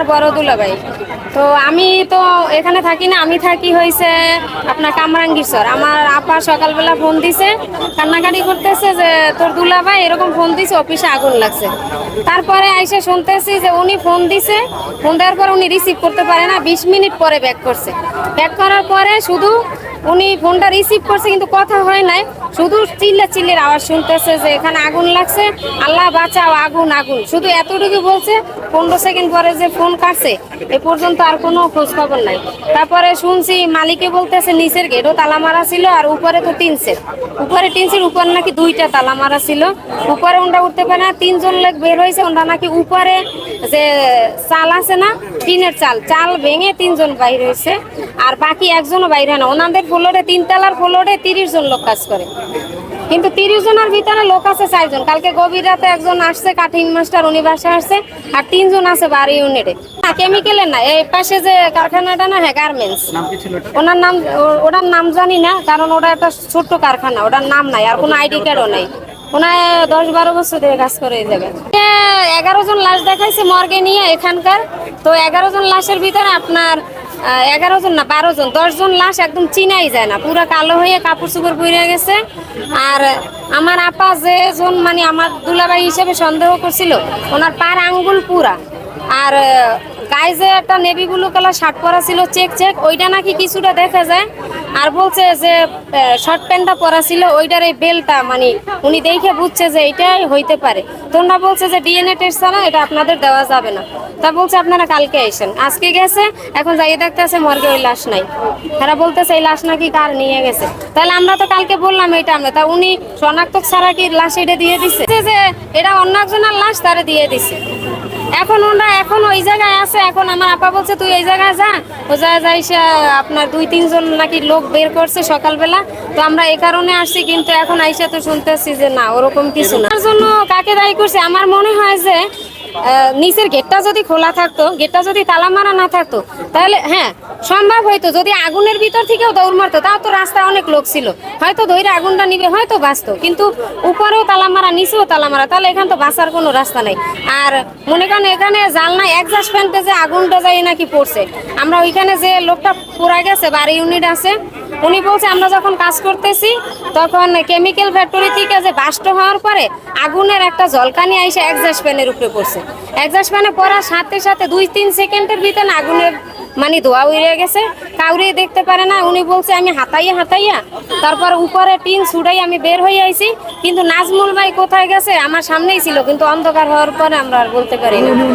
আমার বড় দুলাভাই। তো আমি তো এখানে থাকি না, আমি থাকি হয়েছে আপনার কামরাঙ্গীরচর আমার আপা সকালবেলা ফোন দিছে, কান্নাকাটি করতেছে যে, তোর দুলাভাই এরকম ফোন দিছে, অফিসে আগুন লাগছে। তারপরে আইসে শুনতেছি যে, উনি ফোন দিছে। ফোন দেওয়ার পর উনি রিসিভ করতে পারে না, বিশ মিনিট পরে ব্যাক করছে। ব্যাক করার পরে শুধু উনি ফোনটা রিসিভ করছে, কিন্তু কথা হয় নাই। শুধু চিল্লা চিল্লির আওয়াজ শুনতেছে যে এখানে আগুন লাগছে। আল্লাহ বাঁচাও, আগুন আগুন। শুধু এতটুকু বলছে, পনেরো সেকেন্ড পরে যে ফোন কাটছে, এ পর্যন্ত আর কোনো খোঁজ খবর নাই। তারপরে শুনছি মালিকে বলতেছে, নিচের গেটও তালা মারা ছিল, আর উপরে তো তিন সেট। উপরে তিন সেট, উপরে নাকি দুইটা তালা মারা ছিল। উপরে ওনটা উঠতে পারে না, তিনজন লোক বের হয়েছে ওনটা নাকি উপরে যে চাল আছে না, টিনের চাল চাল ভেঙে তিনজন বাইর হয়েছে, আর বাকি একজনও বাইরে না। ওনাদের ফ্লোরে তিনতলার ফ্লোরে তিরিশ জন লোক কাজ করে। কিন্তু তিরিশ জনের ভিতরে লোক আছে চারজন। কালকে গভীর রাতে একজন আসছে কাঠিং মাস্টার উনি বাসায় আসছে আর তিনজন আছে বাড়ি ইউনিটে। না কেমিক্যালের না এই পাশে যে কারখানাটা না হ্যাঁ গার্মেন্টস ওনার নাম ওটার নাম জানি না কারণ ওটা একটা ছোট্ট কারখানা ওটার নাম নাই আর কোনো আইডি কার্ডও নাই। ওনায় দশ বারো বছর ধরে কাজ করে জায়গায়। এগারো জন লাশ দেখাইছে মর্গে নিয়ে এখানকার। তো এগারো জন লাশের ভিতরে আপনার এগারো জন না বারো জন দশ জন লাশ একদম চিনাই যায় না। পুরো কালো হয়ে কাপড় চোপড় পরে গেছে। আর আমার আপা যে জন মানে আমার দুলাভাই হিসেবে সন্দেহ করছিল, ওনার পার আঙ্গুল পুরা। আর গায়ে যে একটা নেভি ব্লু কালার শার্ট পরা ছিল চেক চেক ওইটা নাকি কিছুটা দেখা যায়। আর বলছে যে শর্ট প্যান্টটা পরা ছিল, ওইটার এই বেলটা মানে উনি দেখে বুঝছে যে এটাই হইতে পারে। তোমরা বলছে যে ডিএনএ টেস্ট ছাড়া এটা আপনাদের দেওয়া যাবে না। তা বলছে, আপনারা কালকে এসেন আজকে গেছে, এখন যাই দেখতে আছে মর্গে ওই লাশ নাই। তারা বলতেছে, এই লাশ নাকি কার নিয়ে গেছে? তাহলে আমরা তো কালকে বললাম এটা আমরা। তা উনি শনাক্ত ছাড়া কি লাশ এটা দিয়ে দিছে? যে, এটা অন্য একজনের লাশ তারা দিয়ে দিছে। এখন ওরা এখন ওই জায়গায় আছে, এখন আমার আপা বলছে, তুই এই জায়গায় যা। ও জায়গায় যাই সে আপনার দুই, তিনজন নাকি লোক বের করছে সকালবেলা। তো আমরা এই কারণে আসছি, কিন্তু এখন আইসা তো শুনতেছি যে না, ওরকম কিছু না। জন্য কাকে দায়ী করছে? আমার মনে হয় যে নিচের গেটটা যদি খোলা থাকতো, গেটটা যদি তালা মারা না থাকতো, তাহলে হ্যাঁ সম্ভব হয়তো যদি আগুনের ভিতর থেকেও দৌড় মারতো, তাও তো রাস্তায় অনেক লোক ছিল। হয়তো ধৈর্য আগুনটা নিবে, হয়তো বাঁচতো। কিন্তু উপরেও তালা মারা নিচেও তালা মারা তাহলে এখানে তো বাঁচার কোনো রাস্তা নাই। আর মনে করেন এখানে জালনা একজাস্ট ফ্যানতে যে আগুনটা যাই নাকি পড়ছে। আমরা ওইখানে যে লোকটা পুরা গেছে, বাড়ি ইউনিট আছে উনি বলছে, আমরা যখন কাজ করতেছি, তখন কেমিক্যাল ফ্যাক্টরি থেকে যে বাষ্ট হওয়ার পরে আগুনের একটা জলকানি আইসে একজাস্ট প্যানের উপরে পড়ছে। একজাস্ট প্যানে পড়ার সাথে সাথে দুই তিন সেকেন্ডের ভিতরে আগুনের মানে ধোয়া উড়ে গেছে। কাউরে দেখতে পারে না। উনি বলছে, আমি হাতাইয়া হাতাইয়া তারপর উপরে টিন ছুড়াই আমি বের হয়ে আইছি। কিন্তু নাজমুল ভাই কোথায় গেছে? আমার সামনেই ছিল, কিন্তু অন্ধকার হওয়ার পরে আমরা আর বলতে পারি না